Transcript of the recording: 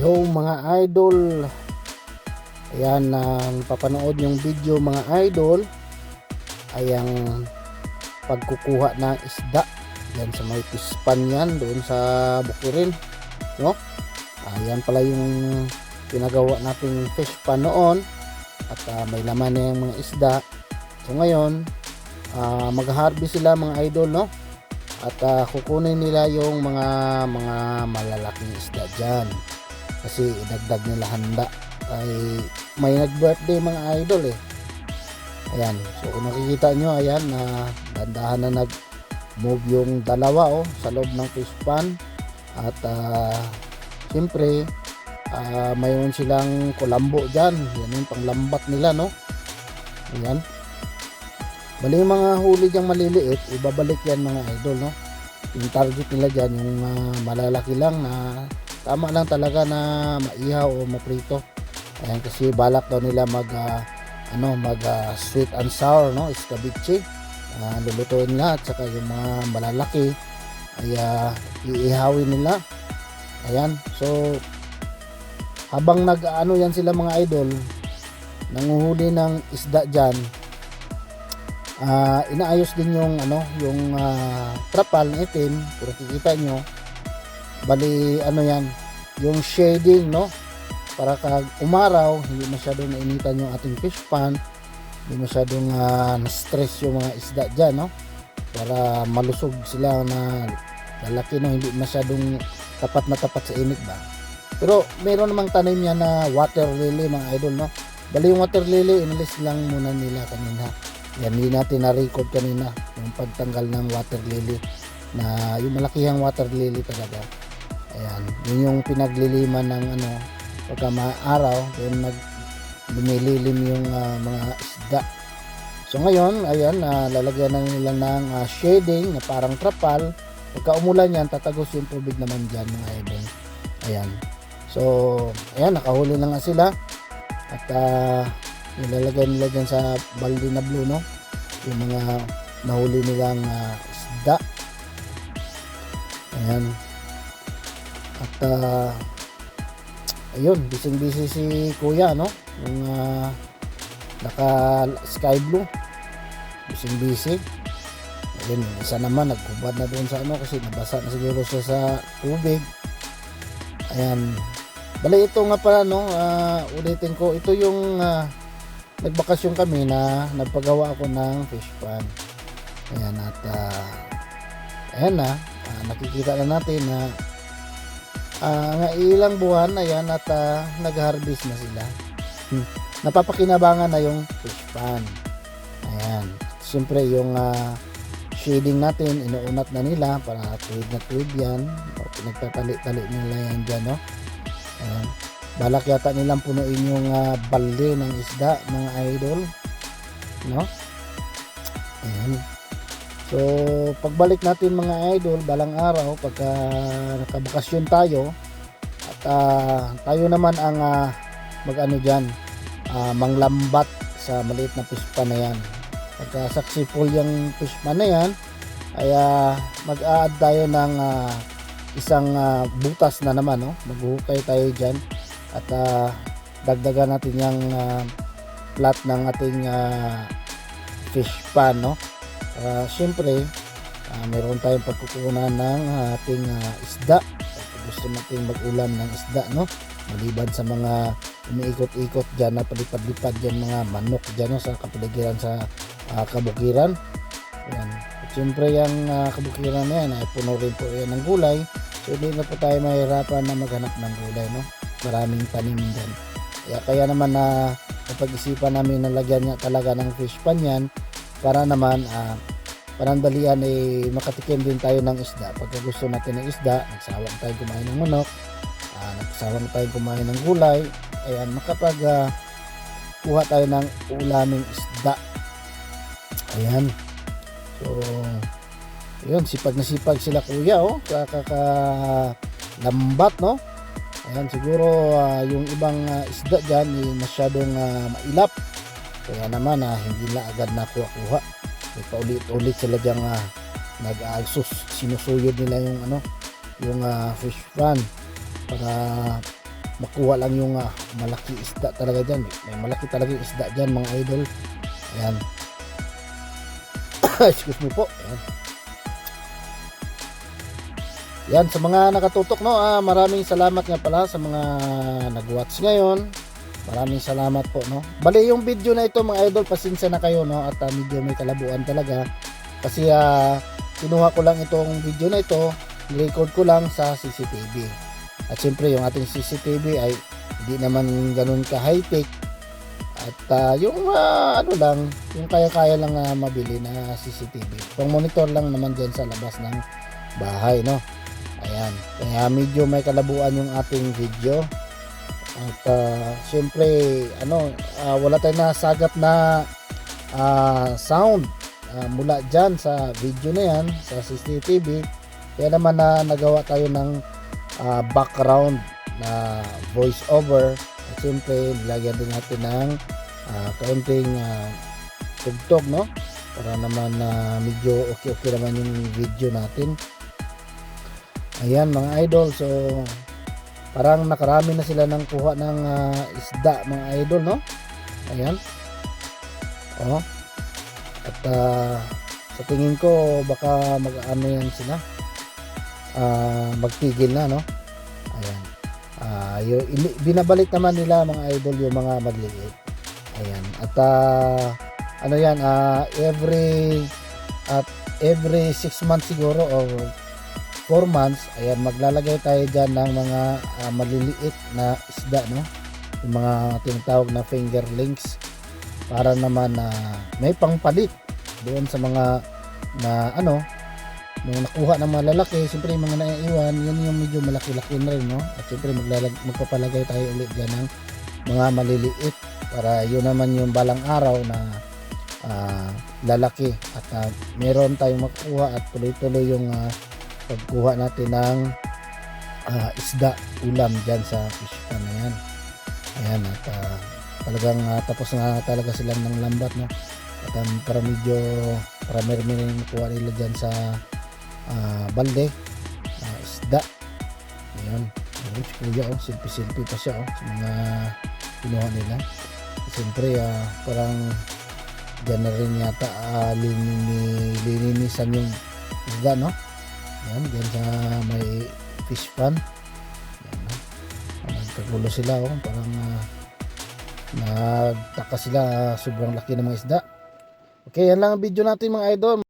Yo mga idol. Ayan ang papanood yung video mga idol. Ay ang pagkukuha ng isda. Yan sa may pispan yan doon sa Bukirin. No? Ayan pala yung pinagawa nating fish pan noon at ah, may laman na yung mga isda. So ngayon ah, mag-harvest sila mga idol no? At ah, kukunin nila yung mga mga malalaking isda dyan kasi idagdag nila handa. Ay may nag-birthday mga idol eh. Ayan. So kung nakikita nyo ayan na dandahan na nag move yung dalawa oh sa loob ng fish pan. At ah, siyempre ah, mayroon silang kulambo dyan. Yan yung panglambat nila no? Ayan. Bali yung mga huli dyang maliliit ibabalik yan mga idol no? Yung target nila dyan yung ah, malalaki lang na tama lang talaga na maihaw o maprito. Ayan kasi balak daw nila mag ah, ano mag ah, sweet and sour no escabeche. Uh, lulutuin nila at saka yung mga malalaki ay ah, iihawin nila. Ayan so habang nag ano yan sila mga idol nanguhuli ng isda dyan ah, inaayos din yung ano yung ah, trapal na itim. Kung nakikita nyo bali ano yan? Yung shading no? Para kag umaraw hindi masyadong nainitan yung ating fish pan. Hindi masyadong ah, na-stress yung mga isda dyan no? Para malusog sila na lalaki no? Hindi masyadong tapat na tapat sa init ba? Pero meron namang tanim yan na water lily mga idol no? Bali yung water lily inalis lang muna nila kanina. Yan hindi natin na-record kanina yung pagtanggal ng water lily na yung malakihang water lily talaga ayan. Yun yung pinagliliman ng ano pagka maaraw doon nag lumililim yung ah, mga isda. So ngayon ayan ah, lalagyan na nila ng ah, shading na parang trapal. Pagka umulan yan tatagos yung tubig naman dyan mga idol ayan. So ayan nakahuli na nga sila. At ah, nilalagay nila dyan sa balde na blue no? Yung mga nahuli nilang ah, isda. Ayan at ah, ayun bising busy si kuya no? Yung ah, naka sky blue. Bising busy. Ayun isa naman nagkubad na doon sa ano kasi nabasa na siguro siya sa tubig. Ayan. Bali ito nga pala no ah, ulitin ko ito yung ah, nagbakasyon kami na nagpagawa ako ng fish pan ayan at ah, ayan na ah, nakikita na natin na ah, nga ilang buwan ayan at ah, nag-harvest na sila. Hmm. napapakinabangan na yung fish pan. Ayan. Siyempre yung ah, shading natin inuunat na nila para tuwid na tuwid yan. Pinagtatali-tali nila yan dyan no? Ayan. Balak yata nilang punuin yung ah, balde ng isda mga idol no? Ayan so pagbalik natin mga idol balang araw pagka nakabakasyon tayo at ah, tayo naman ang ah, mag ano dyan ah, manglambat sa maliit na pispa na yan. Pagka successful yung pispa na yan ay ah, mag-a-add tayo ng ah, isang ah, butas na naman no? Maghuhukay tayo dyan at ah, dagdagan natin yung ah, plat ng ating ah, fish pan no para syempre ah, meron tayong pagkukunan ng ating ah, isda. Gusto nating mag-ulam ng isda no? Maliban sa mga umiikot-ikot dyan na palipad-lipad dyan mga manok dyan no, sa kapaligiran sa ah, kabukiran. Yan. At syempre yung ah, kabukiran na yan ay puno rin po yan ng gulay. So hindi na po tayo mahirapan na maghanap ng gulay no? Maraming tanim dyan. Kaya, kaya naman na napag-isipan namin na lagyan nga talaga ng fish pan yan para naman ah, panandalian eh makatikim din tayo ng isda. Pagka gusto natin ng isda nagsawang tayo kumain ng manok. Uh, nagsawang tayo kumain ng gulay. Ayan makapag ah, kuha tayo ng ulaming isda. Ayan. So yun sipag na sipag sila kuya oh. Kakaka lambat no? Ayan siguro ah, yung ibang ah, isda dyan eh, masyadong ah, mailap. Kaya naman ah, hindi na agad nakuha-kuha may paulit-ulit sila dyan ah, nag-agsos sinusuyod nila yung ano yung ah, fish pan para makuha lang yung ah, malaki isda talaga dyan. May malaki talaga yung isda dyan mga idol. Ayan. Excuse me po. Ayan. Yan, sa mga nakatutok, no, ah, maraming salamat nga pala sa mga nag-watch ngayon. Maraming salamat po, no. Bali, yung video na ito, mga idol, pasensya na kayo, no, at ah, medyo may kalabuan talaga. Kasi, ah, kinuha ko lang itong video na ito, record ko lang sa CCTV. At syempre, yung ating CCTV ay hindi naman ganun ka high-tech. At ah, yung ah, ano lang, yung kaya-kaya lang na mabili na CCTV. Pang monitor lang naman dyan sa labas ng bahay, no. Ayan. Kaya medyo may kalabuan yung ating video. At ah, syempre, ano, ah, wala tayong nasagap na ah, sound ah, mula dyan sa video na yan, sa CCTV. Kaya naman na nagawa tayo ng ah, background na voice over. At syempre, nilagyan din natin ng ah, kaunting ah, tugtog, no? Para naman na medyo okay-okay naman yung video natin. Ayan mga idol, so parang nakarami na sila ng kuha ng ah, isda mga idol, no? Ayan. Oh. At ah, sa tingin ko baka mag-ano yan sila. Ah, magtigil na, no? Ayan. Ah, yung, binabalik naman nila mga idol yung mga maliliit. Ayan. At ah, ano yan, ah, every at every 6 months siguro or 4 months, ayan, maglalagay tayo dyan ng mga ah, maliliit na isda, no? Yung mga tinatawag na fingerlings para naman na may pangpalit doon sa mga na ano nung nakuha ng mga lalaki, siyempre yung mga naiiwan, yun yung medyo malaki-laki na rin, no? At siyempre maglalag, magpapalagay tayo ulit dyan ng mga maliliit para yun naman yung balang araw na ah, lalaki at ah, meron tayong makuha at tuloy-tuloy yung ah, pagkuha natin ng ah, isda ulam dyan sa fish pan na yan. Ayan at ah, talagang ah, tapos na talaga sila ng lambat no? At um, para medyo para meron meron makuha nila dyan sa ah, balde ah, isda. Ayan. Ayun, si kuya oh silpi silpi pa siya oh sa mga kinuha nila. Siyempre ah, parang dyan na rin yata uh, linini, lininisan yung isda no yan, dyan sa may fish pan. Yan, Nagkagulo sila, oh. parang ah, nagtaka sila, ah, sobrang laki ng mga isda. Okay, yan lang ang video natin mga idol.